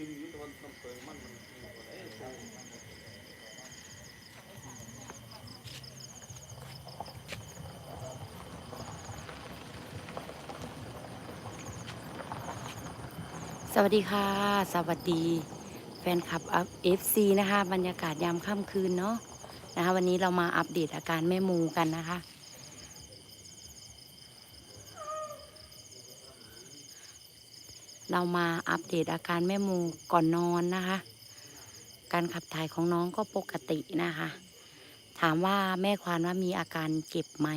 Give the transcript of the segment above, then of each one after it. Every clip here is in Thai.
จึงอยู่ตะวันน้ำเปิงมันมันมีบ่ได้โสวัสดีค่ะ สวัสดีแฟนคลับเอฟซีนะคะ บรรยากาศยามค่ำคืนเนาะนะคะ วันนี้เรามาอัปเดตอาการแม่มูกันนะคะ เรามาอัปเดตอาการแม่มูก่อนนอนนะคะ การขับถ่ายของน้องก็ปกตินะคะ ถามว่าแม่ควานว่ามีอาการเจ็บไหม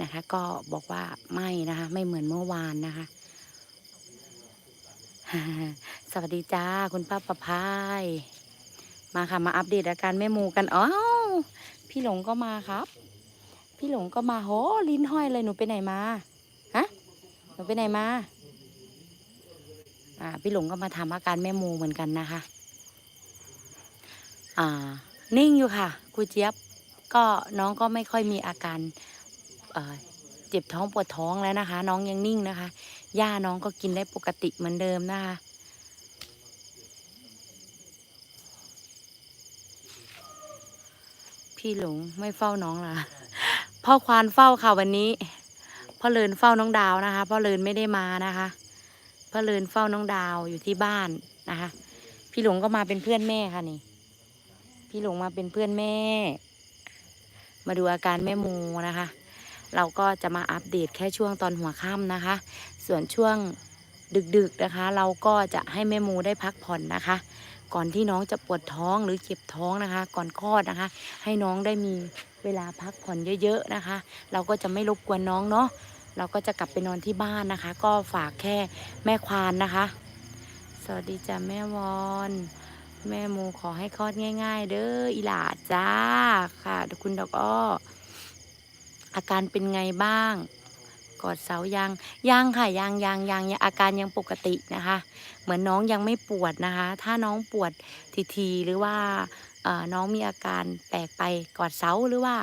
นะคะ ก็บอกว่าไม่นะคะ ไม่เหมือนเมื่อวานนะคะ สวัสดีจ้าคุณป้าประพายมาค่ะมาอัปเดตอาการแม่หมูกันอ้าวพี่หลงก็มาครับ พี่หลงก็มาโหลิ้นห้อยเลยหนูไปไหนมาฮะหนูไปไหนมา พี่หลงก็มาทำอาการแม่มูเหมือนกันนะคะ อ่า นิ่งอยู่ค่ะครูเจี๊ยบก็น้องก็ไม่ค่อยมีอาการเอ่อเจ็บท้องปวดท้องแล้วนะคะ น้องยังนิ่งนะคะย่าน้องก็กินได้ปกติเหมือนเดิมนะคะพี่หลงไม่เฝ้าน้องล่ะพ่อควานเฝ้าค่ะวันนี้พ่อเลินเฝ้าน้องดาวนะคะพ่อเลินไม่ได้มานะคะ พ่อเลินเฝ้าน้องดาวอยู่ที่บ้านนะคะ พี่หลงก็มาเป็นเพื่อนแม่ค่ะนี่ พี่หลงมาเป็นเพื่อนแม่ มาดูอาการแม่มูนะคะ เราก็จะมาอัปเดตแค่ช่วงตอนหัวค่ำนะคะ ส่วนช่วงดึกๆนะคะ เราก็จะให้แม่มูได้พักผ่อนนะคะ ก่อนที่น้องจะปวดท้องหรือเจ็บท้องนะคะ ก่อนคลอดนะคะ ให้น้องได้มีเวลาพักผ่อนเยอะ ๆนะคะ เราก็จะไม่รบกวนน้องเนาะ เราก็จะกลับไปนอนที่บ้านนะคะ ก็ฝากแค่แม่ควานนะคะ สวัสดีจ้ะแม่วอนแม่มูขอให้คลอดง่าย ๆ เด้ออีหลาจ้าค่ะคุณดอกอ้อ อาการเป็นไงบ้าง กอดเสายังยังค่ะยังยังยังยังอาการยังปกตินะคะ เหมือนน้องยังไม่ปวดนะคะ ถ้าน้องปวดทีๆหรือว่าน้องมีอาการแปลกไปกอดเสาหรือว่า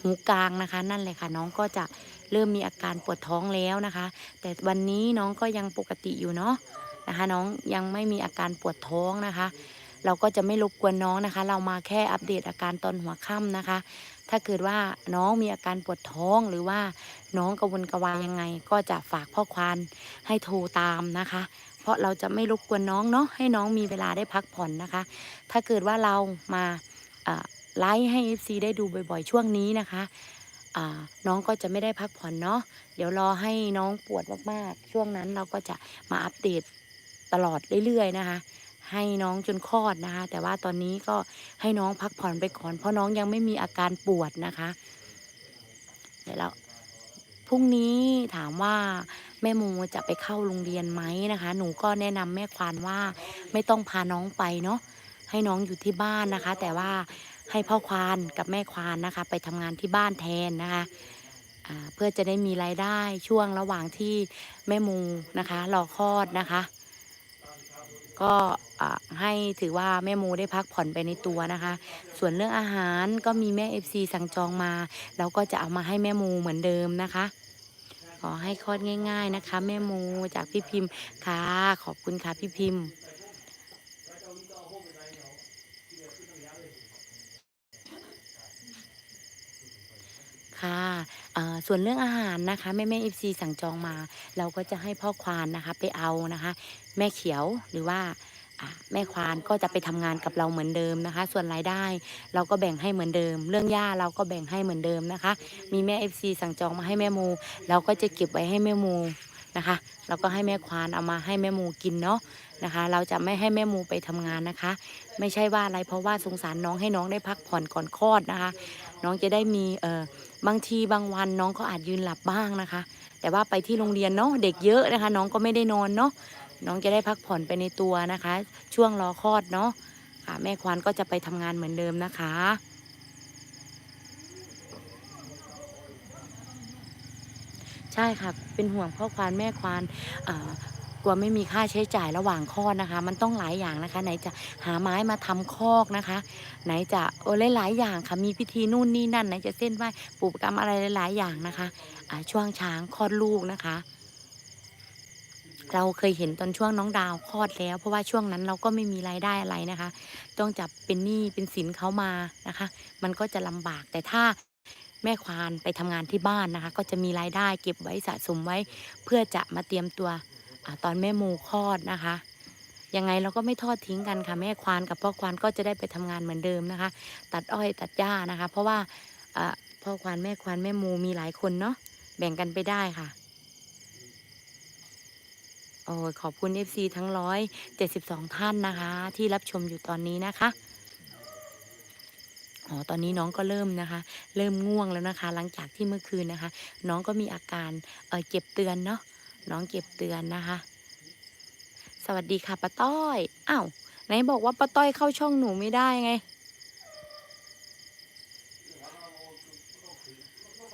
หูกลางนะคะ นั่นเลยค่ะ น้องก็จะ เริ่มมีอาการปวดท้องแล้วนะคะ แต่วันนี้น้องก็ยังปกติอยู่เนาะนะคะ น้องยังไม่มีอาการปวดท้องนะคะ เราก็จะไม่รบกวนน้องนะคะ เรามาแค่อัปเดตอาการตอนหัวค่ำนะคะ ถ้าเกิดว่าน้องมีอาการปวดท้องหรือว่าน้องกระวนกระวายยังไง ก็จะฝากพ่อควานให้โทรตามนะคะ เพราะเราจะไม่รบกวนน้องเนาะให้น้องมีเวลาได้พักผ่อนนะคะ ถ้าเกิดว่าเรามาไลฟ์ให้ FC ได้ดูบ่อยๆ ช่วงนี้นะคะ น้องก็จะไม่ได้พักผ่อนเนาะเดี๋ยวรอให้น้องปวดมากๆ ช่วงนั้นเราก็จะมาอัปเดตตลอดเรื่อยๆนะคะ ให้น้องจนคลอดนะคะ แต่ว่าตอนนี้ก็ให้น้องพักผ่อนไปก่อน เพราะน้องยังไม่มีอาการปวดนะคะ เดี๋ยวเราพรุ่งนี้ถามว่าแม่โมจะไปเข้าโรงเรียนไหมนะคะ หนูก็แนะนำแม่ควานว่าไม่ต้องพาน้องไปเนาะให้น้องอยู่ที่บ้านนะคะ แต่ว่า ให้พ่อควานกับแม่ควานนะคะ ไปทำงานที่บ้านแทนนะคะเพื่อจะได้มีรายได้ช่วงระหว่างที่แม่มูนะคะรอคลอดนะคะ ก็ให้ถือว่าแม่โมได้พักผ่อนไปในตัวนะคะ ส่วนเรื่องอาหารก็มีแม่ FC สั่งจองมา เราก็จะเอามาให้แม่โมเหมือนเดิมนะคะ ขอให้คลอดง่าย ๆนะคะ แม่โมจากพี่พิมพ์ค่ะขอบคุณค่ะพี่พิมพ์ ค่ะส่วนเรื่องอาหารนะคะแม่แม่เอฟซีสั่งจองมา เราก็จะให้พ่อควานนะคะไปเอานะคะ แม่เขียวหรือว่าแม่ควานก็จะไปทำงานกับเราเหมือนเดิมนะคะ ส่วนรายได้ เราก็แบ่งให้เหมือนเดิม เรื่องย่าเราก็แบ่งให้เหมือนเดิมนะคะ มีแม่เอฟซีสั่งจองมาให้แม่โมเราก็จะเก็บไว้ให้แม่โมนะคะเราก็ให้แม่ควานเอามาให้แม่โมกินเนาะนะคะ เราจะไม่ให้แม่โมไปทำงานนะคะ ไม่ใช่ว่าอะไรเพราะว่าสงสารน้องให้น้องได้พักผ่อนก่อนคลอดนะคะ น้องจะได้มีเออบางทีบางวันน้องก็อาจยืนหลับบ้างนะคะ แต่ว่าไปที่โรงเรียนเนาะเด็กเยอะนะคะ น้องก็ไม่ได้นอนเนาะน้องจะได้พักผ่อนไปในตัวนะคะ ช่วงรอคลอดเนาะค่ะแม่ควานก็จะไปทำงานเหมือนเดิมนะคะใช่ค่ะ เป็นห่วงพ่อควานแม่ควานเอ่อ กลัวไม่มีค่าใช้จ่ายระหว่างคลอดนะคะ มันต้องหลายอย่างนะคะ ไหนจะหาไม้มาทำคอกนะคะ ไหนจะโอ้หลายๆอย่างค่ะมีพิธีนู่นนี่นั่นไหนจะเส้นไหว้ปลูกกรรมอะไรหลายๆอย่างนะคะอ่าช่วงช้างคลอดลูกนะคะ เราเคยเห็นตอนช่วงน้องดาวคลอดแล้ว เพราะว่าช่วงนั้นเราก็ไม่มีรายได้อะไรนะคะ ต้องจับเป็นหนี้เป็นสินเขามานะคะ มันก็จะลำบากแต่ถ้าแม่ควานไปทำงานที่บ้านนะคะ ก็จะมีรายได้เก็บไว้สะสมไว้ เพื่อจะมาเตรียมตัว อตอนแม่โมคลอดนะคะ ยังไงเราก็ไม่ทอดทิ้งกันค่ะ แม่ควานกับพ่อควานก็จะได้ไปทำงานเหมือนเดิมนะคะ ตัดอ้อยตัดหญ้านะคะ เพราะว่าพ่อควานแม่ควานแม่โมมีหลายคนเนาะแบ่งกันไปได้ค่ะโอ้ขอบคุณ FC ทั้งร้อยเจ็ดสิบสองท่านนะคะ ที่รับชมอยู่ตอนนี้นะคะอ๋อตอนนี้น้องก็เริ่มนะคะ เริ่มง่วงแล้วนะคะ หลังจากที่เมื่อคืนนะคะ น้องก็มีอาการเออเก็บเตือนเนาะ น้องเก็บเตือนนะคะ สวัสดีค่ะป้าต้อยอ้าวไหนบอกว่าป้าต้อยเข้าช่องหนูไม่ได้ไง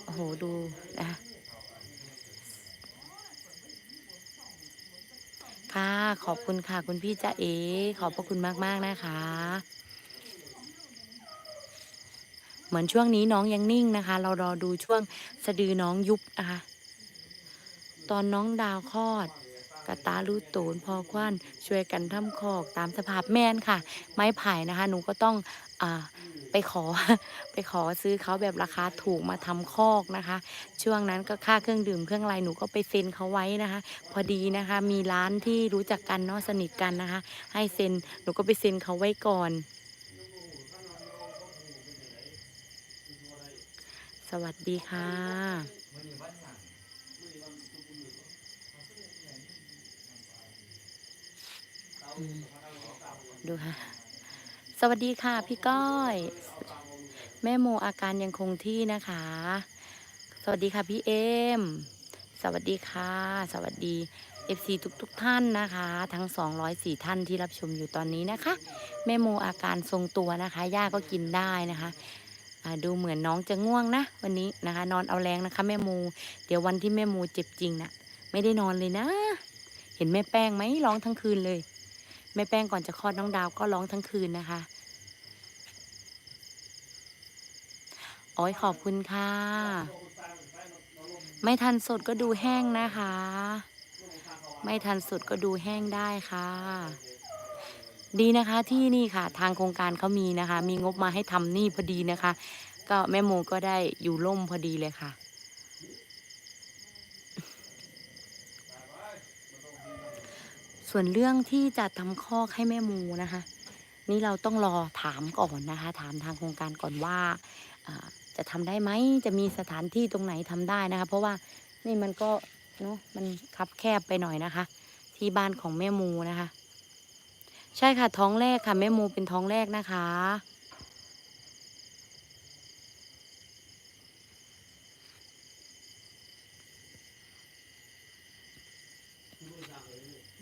โอ้โหดูนะคะค่ะขอบคุณค่ะคุณพี่จ๊ะเอ ขอบพระคุณมาก ๆ นะคะ เหมือนช่วงนี้น้องยังนิ่งนะคะ เรารอดูช่วงสะดือน้องยุบนะคะ ตอนน้องดาวคลอดกระตาลูดโตนพอควันช่วยกันทำคอกตามสภาพแม่นค่ะ ไม้ไผ่นะคะ หนูก็ต้องอ่าไปขอไปขอซื้อเขาแบบราคาถูกมาทำคอกนะคะ ช่วงนั้นก็ค่าเครื่องดื่มเครื่องอะไรหนูก็ไปเซ็นเขาไว้นะคะ พอดีนะคะ มีร้านที่รู้จักกันเนาะสนิทกันนะคะ ให้เซ็นหนูก็ไปเซ็นเขาไว้ก่อน สวัสดีค่ะ อืม ดูค่ะ สวัสดีค่ะพี่ก้อย แม่โมอาการยังคงที่นะคะ สวัสดีค่ะพี่เอม สวัสดีค่ะ สวัสดี FC ทุกทุกๆท่านนะคะ ทั้ง 204 ท่านที่รับชมอยู่ตอนนี้นะคะ แม่โมอาการทรงตัวนะคะย่าก็กินได้นะคะดูเหมือนน้องจะง่วงนะ วันนี้นะคะ นอนเอาแรงนะคะ แม่โมเดี๋ยววันที่แม่โมเจ็บจริงนะ่ะ ไม่ได้นอนเลยนะ เห็นแม่แป้งไหมร้องทั้งคืนเลย แม่แป้งก่อนจะคลอดน้องดาวก็ร้องทั้งคืนนะคะโอ้ยขอบคุณค่ะ ไม่ทันสดก็ดูแห้งนะคะ ไม่ทันสดก็ดูแห้งได้ค่ะ ดีนะคะที่นี่ค่ะ ทางโครงการเขามีนะคะ มีงบมาให้ทำนี่พอดีนะคะ ก็แม่โมก็ได้อยู่ร่มพอดีเลยค่ะ ส่วนเรื่องที่จะทำคอกให้แม่มูนะคะ นี่เราต้องรอถามก่อนนะคะ ถามทางโครงการก่อนว่าจะทำได้ไหมจะมีสถานที่ตรงไหนทำได้นะคะ เพราะว่านี่มันก็เนาะมันคับแคบไปหน่อยนะคะ ที่บ้านของแม่มูนะคะ ใช่ค่ะท้องแรกค่ะ แม่มูเป็นท้องแรกนะคะ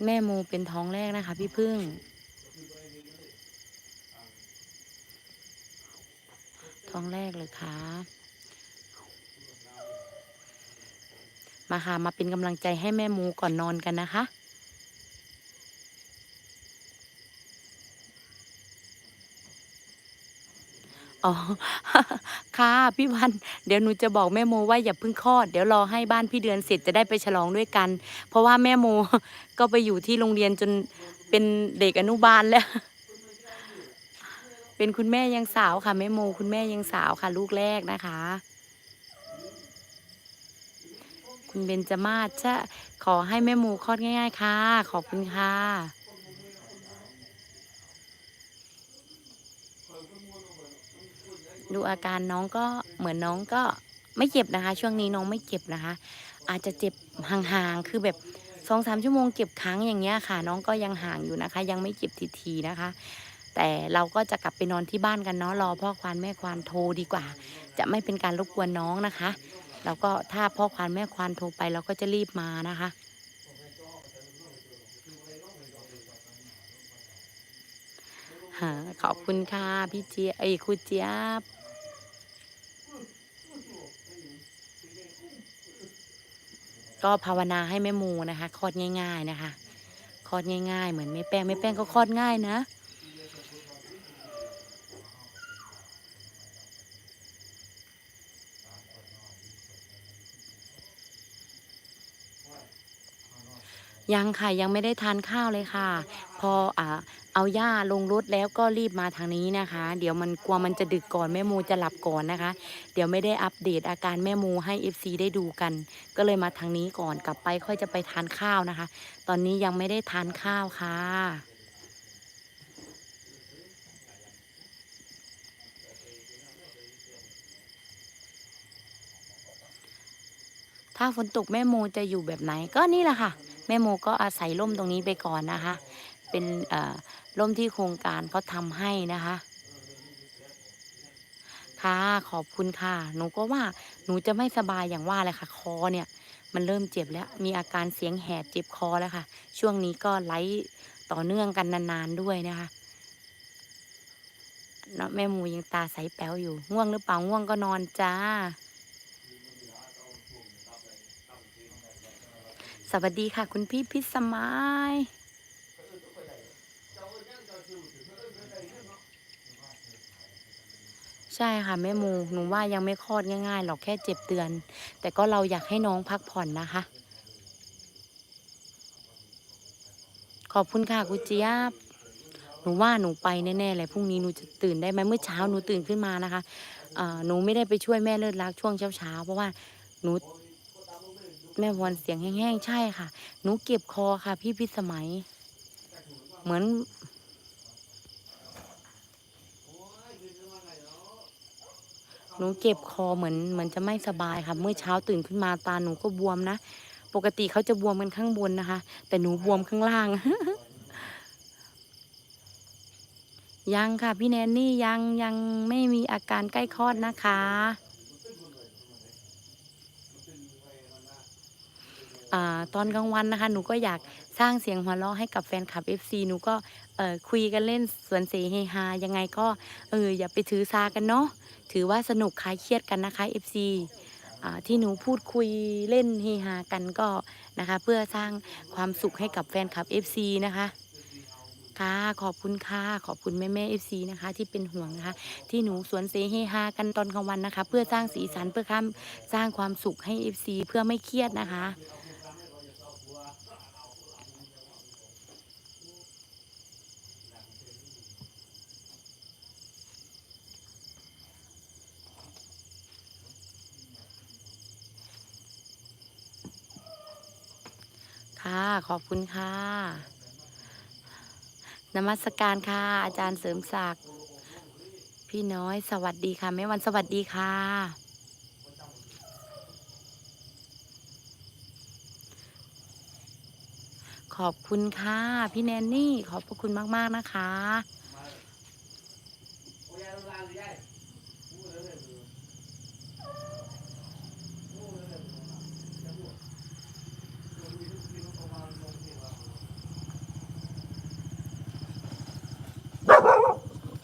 แม่มูเป็นท้องแรกนะคะ พี่พึ่ง ท้องแรกเลยค่ะมาค่ะมาเป็นกำลังใจให้แม่มูก่อนนอนกันนะคะ อ๋อ ค่ะ พี่วัน เดี๋ยวหนูจะบอกแม่โมว่าอย่าเพิ่งคลอด เดี๋ยวรอให้บ้านพี่เดือนเสร็จจะได้ไปฉลองด้วยกัน เพราะว่าแม่โม ก็ไปอยู่ที่โรงเรียนจนเป็นเด็กอนุบาลแล้ว เป็นคุณแม่ยังสาวค่ะแม่โม คุณแม่ยังสาวค่ะ ลูกแรกนะคะ คุณเบนจมาศจะขอให้แม่โมคลอดง่าย ๆ ค่ะ ขอบคุณค่ะ ดูอาการน้องก็เหมือนน้องก็ไม่เจ็บนะคะ ช่วงนี้น้องไม่เจ็บนะคะ อาจจะเจ็บห่างๆคือแบบสองสามชั่วโมงเก็บครั้งอย่างเงี้ยค่ะ น้องก็ยังห่างอยู่นะคะ ยังไม่เจ็บทีๆนะคะ แต่เราก็จะกลับไปนอนที่บ้านกันเนาะรอพ่อควานแม่ควานโทรดีกว่า จะไม่เป็นการรบกวนน้องนะคะ แล้วก็ถ้าพ่อควานแม่ควานโทรไปเราก็จะรีบมานะคะ ฮะ ขอบคุณค่ะ พี่เจี๊ยบไอ้ครูเจี๊ยบก็ภาวนาให้แม่มูนะคะคลอดง่าย ๆนะคะคลอดง่าย ๆ เหมือนแม่แป้งแม่แป้งก็คลอดง่ายนะ ยังค่ะยังไม่ได้ทานข้าวเลยค่ะ พออ่าเอาย่าลงรถแล้วก็รีบมาทางนี้นะคะ เดี๋ยวมันกลัวมันจะดึกก่อนแม่โมจะหลับก่อนนะคะ เดี๋ยวไม่ได้อัปเดตอาการแม่โมให้ FC ได้ดูกัน ก็เลยมาทางนี้ก่อนกลับไปค่อยจะไปทานข้าวนะคะ ตอนนี้ยังไม่ได้ทานข้าวค่ะถ้าฝนตกแม่โมจะอยู่แบบไหนก็นี่แหละค่ะ แม่โมก็อาศัยร่มตรงนี้ไปก่อนนะคะ เป็นร่มที่โครงการเขาทำให้นะคะ ค่ะขอบคุณค่ะ หนูก็ว่าหนูจะไม่สบายอย่างว่าเลยค่ะ คอเนี่ย มันเริ่มเจ็บแล้ว มีอาการเสียงแหบเจ็บคอแล้วค่ะ ช่วงนี้ก็ไลฟ์ต่อเนื่องกันนานๆด้วยนะคะเนาะแม่หมูยังตาใสแป๋วอยู่ ง่วงหรือเปล่า ง่วงก็นอนจ้า สวัสดีค่ะ คุณพี่พิสมัยใช่ค่ะแม่หมูหนูว่ายังไม่คลอดง่ายๆหรอกแค่เจ็บเดือน แต่ก็เราอยากให้น้องพักผ่อนนะคะ ขอบคุณค่ะกุเจี๊ยบหนูว่าหนูไปแน่ๆเลยพรุ่งนี้หนูจะตื่นได้ไหมเมื่อเช้าหนูตื่นขึ้นมานะคะหนูไม่ได้ไปช่วยแม่เลิศรักช่วงเช้าๆเพราะว่าหนู แม่วอนเสียงแห้งๆ ใช่ค่ะ หนูเก็บคอค่ะ พี่พิสมัย เหมือน หนูเก็บคอเหมือนเหมือนจะไม่สบายค่ะ เมื่อเช้าตื่นขึ้นมาตาหนูก็บวมนะ ปกติเขาจะบวมกันข้างบนนะคะ แต่หนูบวมข้างล่าง ยังค่ะ พี่แนนนี่ยังยังไม่มีอาการใกล้คลอดนะคะ อตอนกลางวันนะคะ หนูก็อยากสร้างเสียงหัวเราะให้กับแฟนคลับ FC หนูก็คุยกันเล่นสวนเสเฮฮายังไงก็เอออย่าไปถือซากันเนาะถือว่าสนุกคลายเครียดกันนะคะ FC ที่หนูพูดคุยเล่นเฮฮากันก็นะคะ เพื่อสร้างความสุขให้กับแฟนคลับ FC นะคะค่ะขอบคุณค่ะขอบคุณแม่แม่ FC นะคะ ที่เป็นห่วงนะคะ ที่หนูสวนเสเฮฮากันตอนกลางวันนะคะ เพื่อสร้างสีสันเพื่อข้ามสร้างความสุขให้ FC เพื่อไม่เครียดนะคะ ค่ะ ขอบคุณค่ะ นมัสการค่ะ อาจารย์เสริมศักดิ์พี่น้อยสวัสดีค่ะแม่วันสวัสดีค่ะ ขอบคุณค่ะ พี่แนนนี่ขอบพระคุณมาก ๆ นะคะ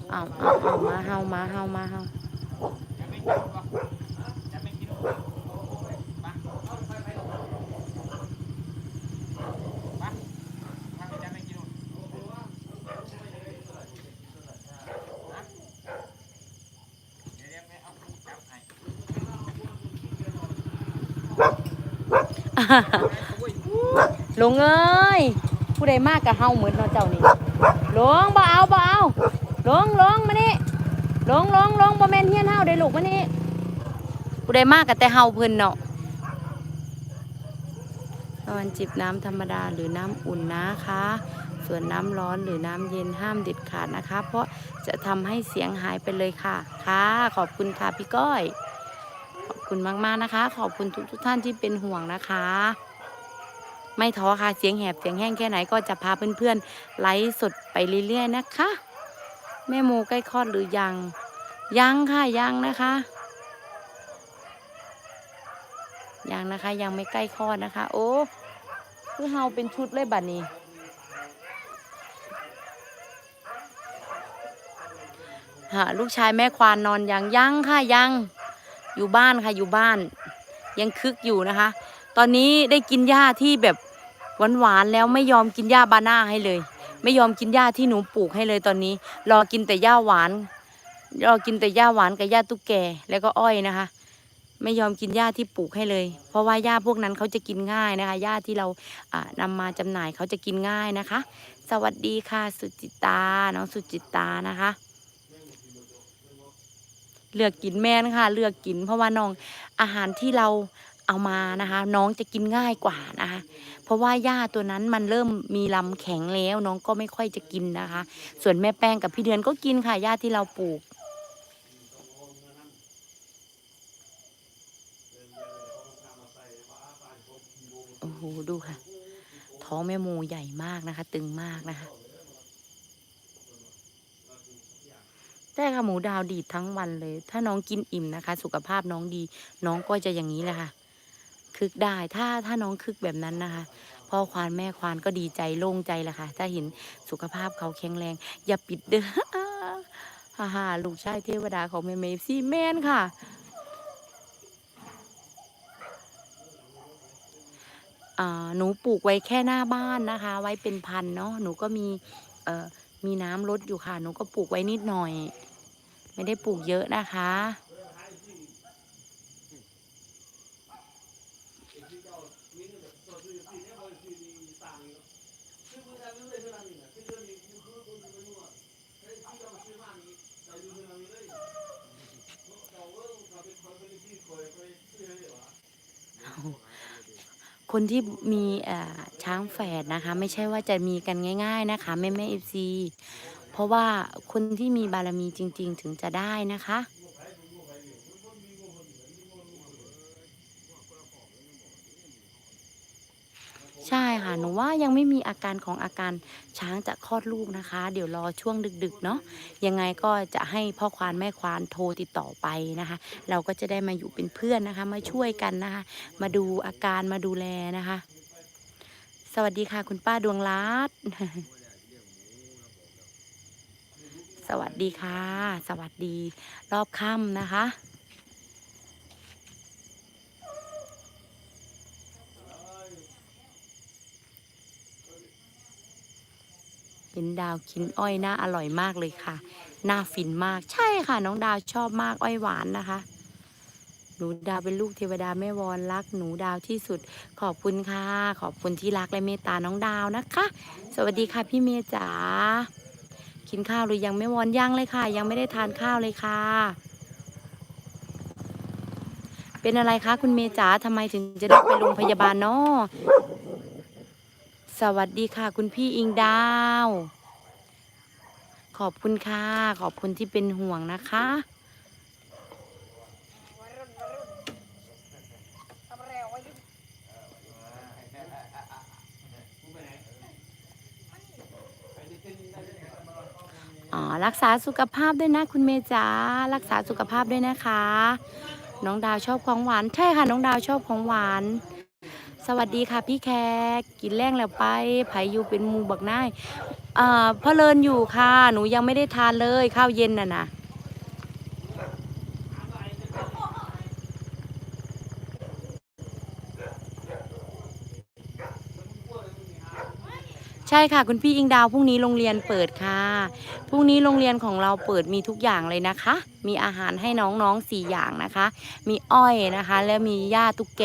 เอาเอาเอามาเฮามาเฮามาเฮา จะไม่กินหรอกจะไม่กินหรอกมาเอาไปไปหรอกมาถ้าไม่จะไม่กินหรอกเดี๋ยวเดี๋ยวแม่เอาคู่จับให้โอ้ย ลงเอ้ยผู้ใดมากกับเฮาเหมือนเนาะเจ้านี่ลงบ่เอาบ่เอาลงลงมานี่ลงลงลงบ่แม่นเฮียนเฮาได้ลูกมานี่ผู้ใดมากกับแต่เฮาเพิ่นเนาะนอนจิบน้ำธรรมดาหรือน้ำอุ่นนะคะ ส่วนน้ำร้อนหรือน้ำเย็นห้ามเด็ดขาดนะคะ เพราะจะทำให้เสียงหายไปเลยค่ะ ค่ะ ขอบคุณค่ะพี่ก้อย คุณมากๆนะคะ ขอบคุณทุกทุกท่านที่เป็นห่วงนะคะ ไม่ท้อค่ะเสียงแหบเสียงแห้งแค่ไหนก็จะพาเพื่อนๆไลฟ์สดไปเรื่อยๆนะคะ แม่โมใกล้คลอดหรือยัง ยังค่ะยังนะคะ ยังนะคะยังไม่ใกล้คลอดนะคะ โอ้คือเฮาเป็นชุดเลยบัดนี้ฮะลูกชายแม่ควานนอนยังยังค่ะยัง อยู่บ้านค่ะอยู่บ้าน ยังคึกอยู่นะคะ ตอนนี้ได้กินหญ้าที่แบบหวานๆแล้วไม่ยอมกินหญ้าบาน่าให้เลย ไม่ยอมกินหญ้าที่หนูปลูกให้เลยตอนนี้ รอกินแต่หญ้าหวานรอกินแต่หญ้าหวานกับหญ้าตุ๊กแกแล้วก็อ้อยนะคะ ไม่ยอมกินหญ้าที่ปลูกให้เลย เพราะว่าหญ้าพวกนั้นเขาจะกินง่ายนะคะหญ้าที่เราอ่านำมาจำหน่ายเขาจะกินง่ายนะคะ สวัสดีค่ะสุจิตาน้องสุจิตานะคะ เลือกกินแม่นค่ะ เลือกกิน เพราะว่าน้องอาหารที่เราเอามานะคะ น้องจะกินง่ายกว่านะคะ เพราะว่าหญ้าตัวนั้นมันเริ่มมีลำแข็งแล้วน้องก็ไม่ค่อยจะกินนะคะ ส่วนแม่แป้งกับพี่เดือนก็กินค่ะหญ้าที่เราปลูกโอ้โหดูค่ะ ท้องแม่โมใหญ่มากนะคะ ตึงมากนะคะ แต่ค่ะหมูดาวดีดทั้งวันเลย ถ้าน้องกินอิ่มนะคะ สุขภาพน้องดี น้องก็จะอย่างนี้แหละค่ะ คึกได้ถ้าถ้าน้องคึกแบบนั้นนะคะพ่อควานแม่ควานก็ดีใจโล่งใจแหละค่ะ ถ้าเห็นสุขภาพเขาแข็งแรง อย่าปิดเด้อฮ่าฮ่าลูกชายเทวดาของแม่เมซี่แมนค่ะหนูปลูกไว้แค่หน้าบ้านนะคะ ไว้เป็นพันเนาะหนูก็มีมีน้ำลดอยู่ค่ะ หนูก็ปลูกไว้นิดหน่อย ไม่ได้ปลูกเยอะนะคะ คนที่มีอ่อช้างแฝดนะคะ ไม่ใช่ว่าจะมีกันง่าย ๆ นะคะแม่แม่เอฟซี เพราะว่าคนที่มีบารมีจริง ๆ ถึงจะได้นะคะ ใช่ค่ะหนูว่ายังไม่มีอาการของอาการช้างจะคลอดลูกนะคะ เดี๋ยวรอช่วงดึกๆเนาะยังไงก็จะให้พ่อควานแม่ควานโทรติดต่อไปนะคะ เราก็จะได้มาอยู่เป็นเพื่อนนะคะ มาช่วยกันนะคะ มาดูอาการมาดูแลนะคะ สวัสดีค่ะคุณป้าดวงรัตน์ สวัสดีค่ะ สวัสดีรอบค่ำนะคะเห็นดาวกินอ้อยน่าอร่อยมากเลยค่ะ น่าฟินมากใช่ค่ะ น้องดาวชอบมากอ้อยหวานนะคะ หนูดาวเป็นลูกเทวดาแม่วอนรักหนูดาวที่สุด ขอบคุณค่ะ ขอบคุณที่รักและเมตตาน้องดาวนะคะ สวัสดีค่ะพี่เมย์จ๋า กินข้าวหรือยังไม่วอนย่างเลยค่ะ ยังไม่ได้ทานข้าวเลยค่ะ เป็นอะไรคะคุณเมย์จ๋าทำไมถึงจะได้ไปโรงพยาบาลเนาะสวัสดีค่ะ คุณพี่อิงดาว ขอบคุณค่ะ ขอบคุณที่เป็นห่วงนะคะ รักษาสุขภาพด้วยนะคุณเมย์จ๋ารักษาสุขภาพด้วยนะคะ น้องดาวชอบของหวานใช่ค่ะ น้องดาวชอบของหวาน สวัสดีค่ะพี่แคกกินแรงแล้วไปไผอยู่เป็นมูบักนายอ่าพ่อเลินอยู่ค่ะ หนูยังไม่ได้ทานเลยข้าวเย็นน่ะนะ ใช่ค่ะ คุณพี่อิงดาวพรุ่งนี้โรงเรียนเปิดค่ะพรุ่งนี้โรงเรียนของเราเปิดมีทุกอย่างเลยนะคะ มีอาหารให้น้องๆสี่อย่างนะคะ มีอ้อยนะคะ แล้วมีหญ้าตุ๊กแก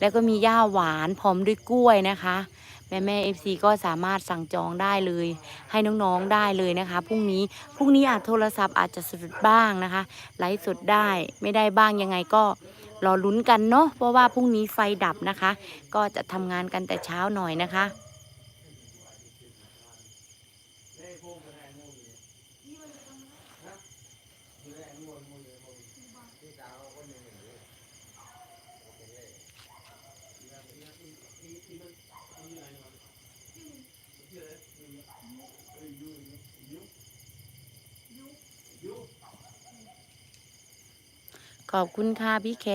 แล้วก็มีหญ้าหวานพร้อมด้วยกล้วยนะคะแม่แม่เอฟซีก็สามารถสั่งจองได้เลย ให้น้องๆได้เลยนะคะพรุ่งนี้พรุ่งนี้อาจโทรศัพท์อาจจะสดบ้างนะคะไลฟ์สดได้ไม่ได้บ้างยังไงก็รอลุ้นกันเนาะเพราะว่าพรุ่งนี้ไฟดับนะคะ ก็จะทำงานกันแต่เช้าหน่อยนะคะ ขอบคุณค่ะพี่แข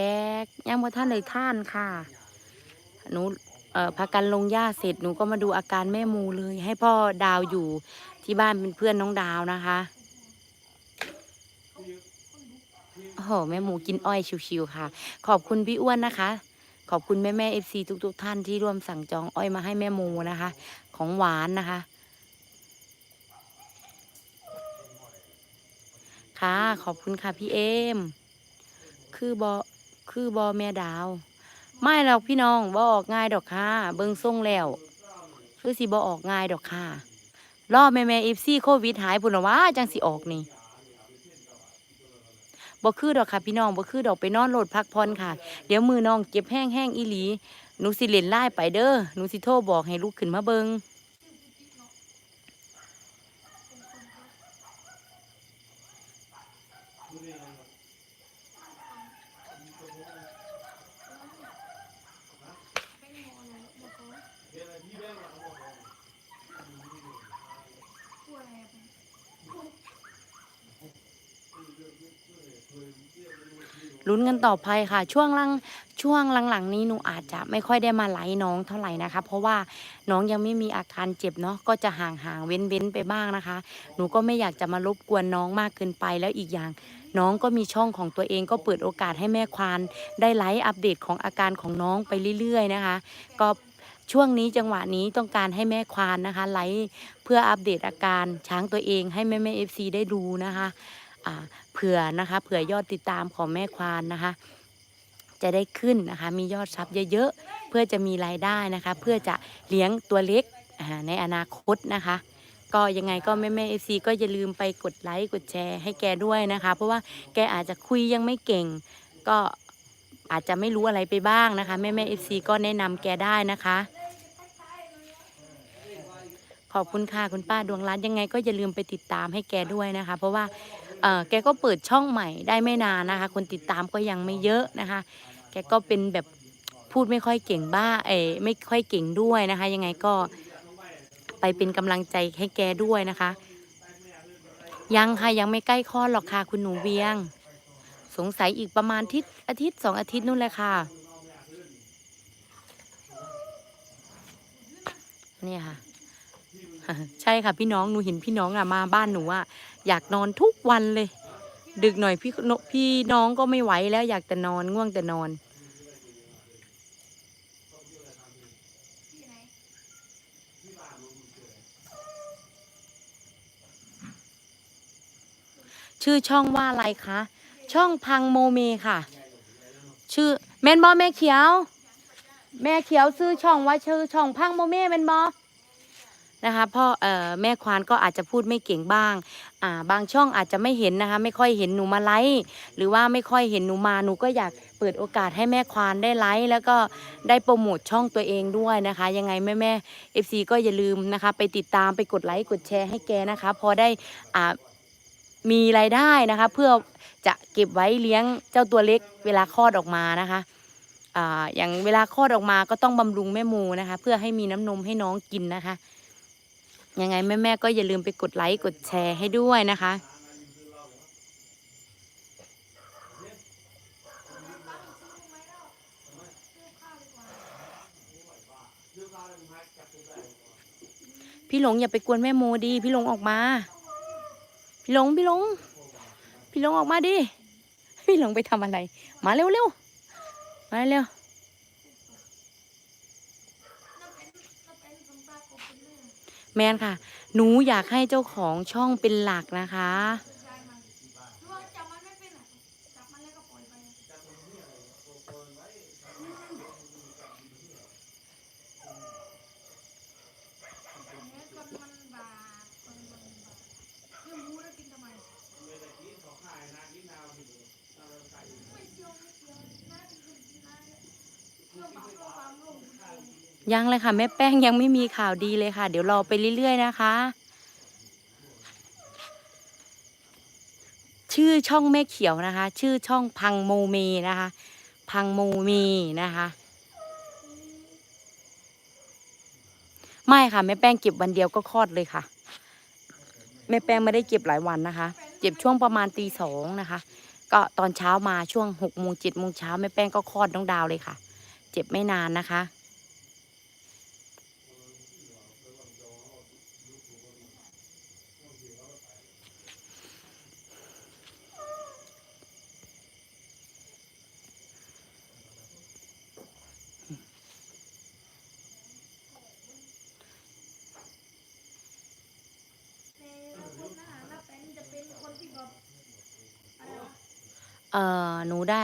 กยังบ่ท่านเลยท่านค่ะ หนูเอ่อพากันลงหญ้าเสร็จหนูก็มาดูอาการแม่มูเลย ให้พ่อดาวอยู่ที่บ้านเป็นเพื่อนน้องดาวนะคะโอ้โหแม่หมูกินอ้อยชิวๆค่ะ ขอบคุณพี่อ้วนนะคะ ขอบคุณแม่แม่เอฟซีทุกๆ ท่านที่ร่วมสั่งจองอ้อยมาให้แม่หมูนะคะ ของหวานนะคะ ค่ะ ขอบคุณค่ะพี่เอม คือบอคือบอแม่ดาว ไม่หรอกพี่น้องบ่ออกง่ายดอกค่ะ เบิงส่งแล้ว คือสิบ่ออกง่ายดอกค่ะ รอแม่แม่เอฟซีโควิดหายพุ่นละว่าจังสิออกนี่บ่คือดอกค่ะพี่น้องบ่คือดอกไปนอนโหลดพักผ่อนค่ะ เดี๋ยวมือน้องเจ็บแห้งแห้งอีหลีหนูสิเล่นไล่ไปเด้อหนูสิโทรบอกให้ลูกขึ้นมาเบิง ลุ้นกันต่อไปค่ะ ช่วงหลังช่วงหลังๆ นี้หนูอาจจะไม่ค่อยได้มาไลฟ์น้องเท่าไหร่นะคะ เพราะว่าน้องยังไม่มีอาการเจ็บเนาะก็จะห่างๆเว้นๆไปบ้างนะคะ หนูก็ไม่อยากจะมารบกวนน้องมากเกินไปแล้วอีกอย่าง น้องก็มีช่องของตัวเองก็เปิดโอกาสให้แม่ควานได้ไลฟ์อัปเดตของอาการของน้องไปเรื่อย ๆ นะคะ ก็ช่วงนี้จังหวะนี้ต้องการให้แม่ควานนะคะไลฟ์เพื่ออัปเดตอาการช้างตัวเองให้แม่แม่เอฟซีได้ดูนะคะ เผื่อนะคะเผื่อยอดติดตามของแม่ควานนะคะ จะได้ขึ้นนะคะ มียอดซับเยอะๆ เพื่อจะมีรายได้นะคะ เพื่อจะเลี้ยงตัวเล็กในอนาคตนะคะ ก็ยังไงก็แม่แม่เอฟซีก็อย่าลืมไปกดไลค์กดแชร์ให้แกด้วยนะคะ เพราะว่าแกอาจจะคุยยังไม่เก่ง ก็อาจจะไม่รู้อะไรไปบ้างนะคะแม่แม่เอฟซีก็แนะนำแกได้นะคะขอบคุณค่ะคุณป้าดวงรัตน์ยังไงก็อย่าลืมไปติดตามให้แกด้วยนะคะ เพราะว่า แกก็เปิดช่องใหม่ได้ไม่นานนะคะ คนติดตามก็ยังไม่เยอะนะคะ แกก็เป็นแบบพูดไม่ค่อยเก่งบ้าเอไม่ค่อยเก่งด้วยนะคะ ยังไงก็ไปเป็นกำลังใจให้แกด้วยนะคะ ยังค่ะยังไม่ใกล้คลอดหรอกค่ะคุณหนูเวียง สงสัยอีกประมาณทิศอาทิตย์สองอาทิตย์นู่นเลยค่ะนี่ค่ะ ใช่ค่ะพี่น้องหนูเห็นพี่น้องอะมาบ้านหนูอะอยากนอนทุกวันเลย ดึกหน่อยพี่นพี่น้องก็ไม่ไหวแล้วอยากแต่นอนง่วงแต่นอนชื่อช่องว่าอะไรคะ ช่องพังโมเมค่ะ ชื่อแมนบอแม่เขียว แม่เขียวซื้อช่องว่าชื่อช่องพังโมเมแมนบอ นะคะพ่อเอ่อแม่ควานก็อาจจะพูดไม่เก่งบ้างอ่าบางช่องอาจจะไม่เห็นนะคะ ไม่ค่อยเห็นหนูมาไลฟ์หรือว่าไม่ค่อยเห็นหนูมาหนูก็อยากเปิดโอกาสให้แม่ควานได้ไลฟ์แล้วก็ได้โปรโมทช่องตัวเองด้วยนะคะ ยังไงแม่แม่เอฟซีก็อย่าลืมนะคะ ไปติดตามไปกดไลค์กดแชร์ให้แกนะคะ พอได้อ่ามีรายได้นะคะ เพื่อจะเก็บไว้เลี้ยงเจ้าตัวเล็กเวลาคลอดออกมานะคะอ่าอย่างเวลาคลอดออกมาก็ต้องบำรุงแม่มูนะคะ เพื่อให้มีน้ำนมให้น้องกินนะคะ ยังไงแม่ๆก็อย่าลืมไปกดไลค์กดแชร์ให้ด้วยนะคะ พี่หลงอย่าไปกวนแม่โมดี พี่หลงออกมา พี่หลงพี่หลง พี่หลงออกมาดิพี่หลงไปทำอะไร มาเร็วเร็วๆมาเร็ว แมนค่ะ หนูอยากให้เจ้าของช่องเป็นหลักนะคะ ยังเลยค่ะแม่แป้งยังไม่มีข่าวดีเลยค่ะ เดี๋ยวรอไปเรื่อยๆนะคะ ชื่อช่องแม่เขียวนะคะ ชื่อช่องพังโมเมนะคะ พังโมเมนะคะ ไม่ค่ะแม่แป้งเก็บวันเดียวก็คลอดเลยค่ะแม่แป้งไม่ได้เก็บหลายวันนะคะ เก็บช่วงประมาณตีสองนะคะ ก็ตอนเช้ามาช่วงหกโมงเจ็ดโมงเช้าแม่แป้งก็คลอดน้องดาวเลยค่ะ เจ็บไม่นานนะคะ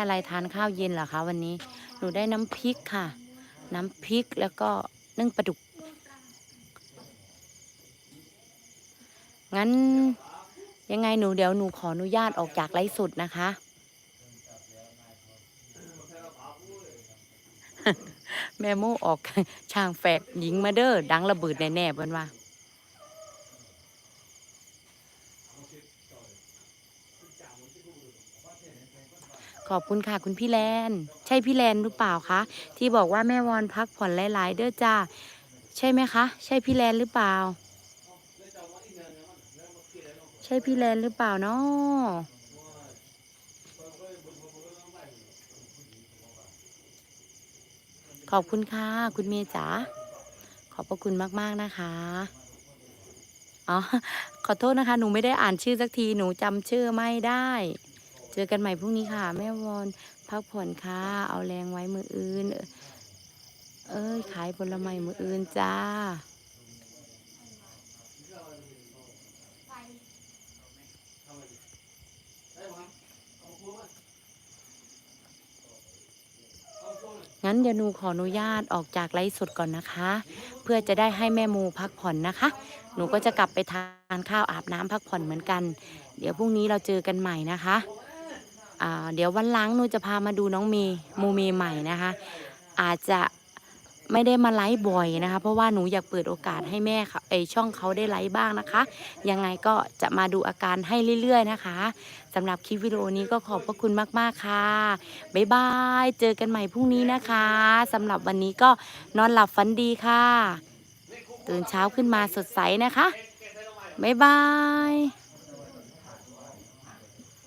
อะไรทานข้าวเย็นเหรอคะวันนี้ หนูได้น้ำพริกค่ะ น้ำพริกแล้วก็นึ่งปลาดุก งั้นยังไงหนูเดี๋ยวหนูขออนุญาตออกจากไลฟ์สดนะคะ แม่โมออกช่างแฝดหญิงมาเด้อดังระเบิดแน่ๆเพิ่นว่า อบคุณค่ะคุณพี่แลน ใช่พี่แลนหรือเปล่าคะที่บอกว่าแม่วอนพักผ่อนหลาย ๆ เด้อจ้าใช่ไหมคะ ใช่พี่แลนหรือเปล่า ใช่พี่แลนหรือเปล่าเนาะขอบคุณค่ะ คุณเมย์จ๋าขอบพระคุณมาก ๆ นะคะอ๋อขอโทษนะคะ หนูไม่ได้อ่านชื่อสักที หนูจำชื่อไม่ได้ เจอกันใหม่พรุ่งนี้ค่ะ แม่วอนพักผ่อนค่ะ เอาแรงไว้มืออื่น เอ้ยขายผลไม้มืออื่นจ้างั้นเดี๋ยวหนูขออนุญาตออกจากไลฟ์สดก่อนนะคะ เพื่อจะได้ให้แม่มูพักผ่อนนะคะ หนูก็จะกลับไปทานข้าวอาบน้ำพักผ่อนเหมือนกัน เดี๋ยวพรุ่งนี้เราเจอกันใหม่นะคะ เดี๋ยววันหล้างหนูจะพามาดูน้องเมย์มูเมย์ใหม่นะคะ อาจจะไม่ได้มาไลฟ์บ่อยนะคะ เพราะว่าหนูอยากเปิดโอกาสให้แม่เขาไอช่องเขาได้ไลฟ์บ้างนะคะ ยังไงก็จะมาดูอาการให้เรื่อยๆนะคะสำหรับคลิปวิดีโอนี้ก็ขอบพระคุณมากๆค่ะบ๊ายบายเจอกันใหม่พรุ่งนี้นะคะสำหรับวันนี้ก็นอนหลับฝันดีค่ะ ตื่นเช้าขึ้นมาสดใสนะคะบ๊ายบาย